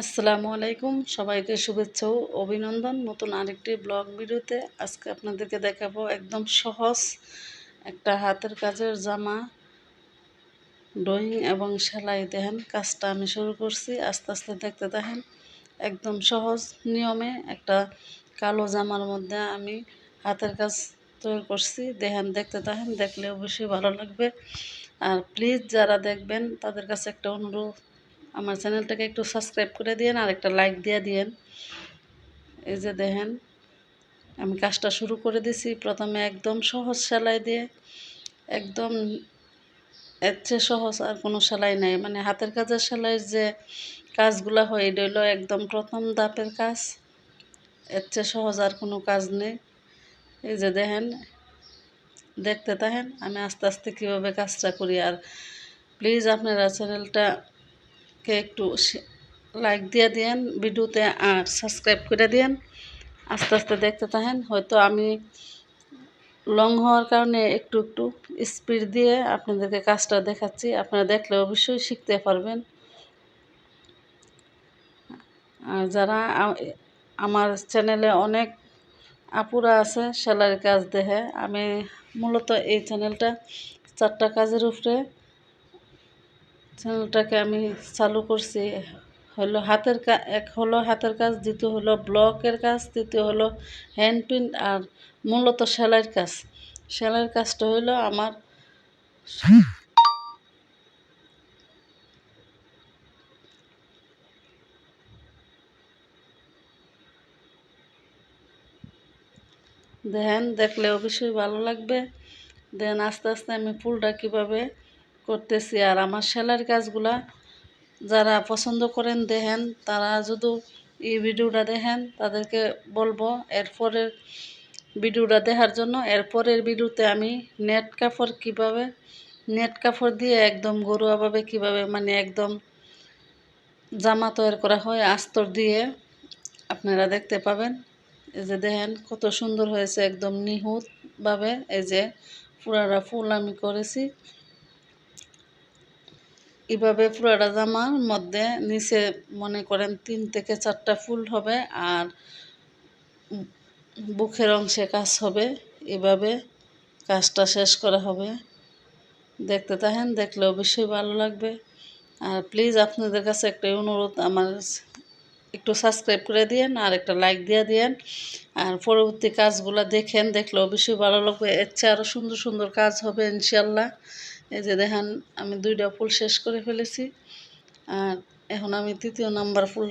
আসসালামু আলাইকুম। সবাইকে শুভেচ্ছা ও অভিনন্দন। নতুন আরেকটি ব্লগ ভিডিওতে আজকে আপনাদেরকে দেখাবো একদম সহজ একটা হাতের কাজের জামা, ড্রয়িং এবং সেলাই। দেখেন, কাজটা আমি শুরু করছি। আস্তে আস্তে দেখতে দেখেন, একদম সহজ নিয়মে একটা কালো জামার মধ্যে আমি হাতের কাজ তৈরি করছি। দেখেন, দেখতে দেখেন, দেখলে অবশ্যই ভালো লাগবে। আর প্লিজ যারা দেখবেন, তাদের কাছে একটা অনুরোধ আমার চ্যানেলটাকে একটু সাবস্ক্রাইব করে দিন আর একটা লাইক দিয়ে দিন এই যে দেখেন, আমি কাজটা শুরু করে দিছি। প্রথমে একদম সহজ সেলাই দিয়ে, একদম এর চেয়ে সহজ আর কোনো সেলাই নাই। মানে হাতের কাজের সেলাইয়ের যে কাজগুলো হয়, এটা হলো একদম প্রথম ধাপের কাজ। এর চেয়ে সহজ আর কোনো কাজ নেই। এই যে দেখেন, দেখতে থাকেন, আমি আস্তে আস্তে কীভাবে কাজটা করি। আর প্লিজ আপনারা চ্যানেলটা কে একটু লাইক দিয়ে দিয়েন, ভিডিওতে আর সাবস্ক্রাইব করে দিয়েন। আস্তে আস্তে দেখতে থাকেন, হয়তো আমি লং হওয়ার কারণে একটু একটু স্পিড দিয়ে আপনাদেরকে কাজটা দেখাচ্ছি। আপনারা দেখলে অবশ্যই শিখতে পারবেন। আর যারা আমার চ্যানেলে অনেক আপুরা আছে, সেলাইয়ের কাজ দেখে, আমি মূলত এই চ্যানেলটা চারটা কাজের উপরে চ্যানেলটাকে আমি চালু করছি। হলো হাতের কাজ এক হলো হাতের কাজ, দ্বিতীয় হলো ব্লকের কাজ, তৃতীয় হলো হ্যান্ড প্রিন্ট আর মূলত সেলাইয়ের কাজ। সেলাইয়ের কাজটা হলো আমার দেখেন দেখলে অবশ্যই ভালো লাগবে। দেন আস্তে আস্তে আমি ফুলটা কীভাবে করতেছি আর আমার সেলাইয়ের কাজগুলা যারা পছন্দ করেন দেখেন, তারা যদি এই ভিডিওটা দেখেন তাদেরকে বলব, এরপরের ভিডিওটা দেখার জন্য, এরপরের ভিডিওতে আমি নেট কাপড় কীভাবে, নেট কাপড় দিয়ে একদম গরুয়াভাবে কীভাবে মানে একদম জামা তৈরি করা হয়, আস্তর দিয়ে আপনারা দেখতে পাবেন। এই যে দেখেন কত সুন্দর হয়েছে, একদম নিহুতভাবে এই যে পুরাটা ফুল আমি করেছি। এভাবে পুরাটা জামার মধ্যে নিচে মনে করেন তিন থেকে চারটা ফুল হবে আর বুকের অংশে কাজ হবে। এভাবে কাজটা শেষ করা হবে। দেখতে থাকেন, দেখলে অবশ্যই ভালো লাগবে। আর প্লিজ আপনাদের কাছে একটা অনুরোধ, আমার একটু সাবস্ক্রাইব করে দিয়েন আর একটা লাইক দিয়ে দিয়েন। আর পরবর্তী কাজগুলো দেখেন, দেখলে অবশ্যই ভালো লাগবে। এর চেয়ে আরও সুন্দর সুন্দর কাজ হবে ইনশাল্লাহ এই যে দেখেন, আমি দুইটা ফুল শেষ করে ফেলেছি। আর এখন আমি তৃতীয় নাম্বার ফুল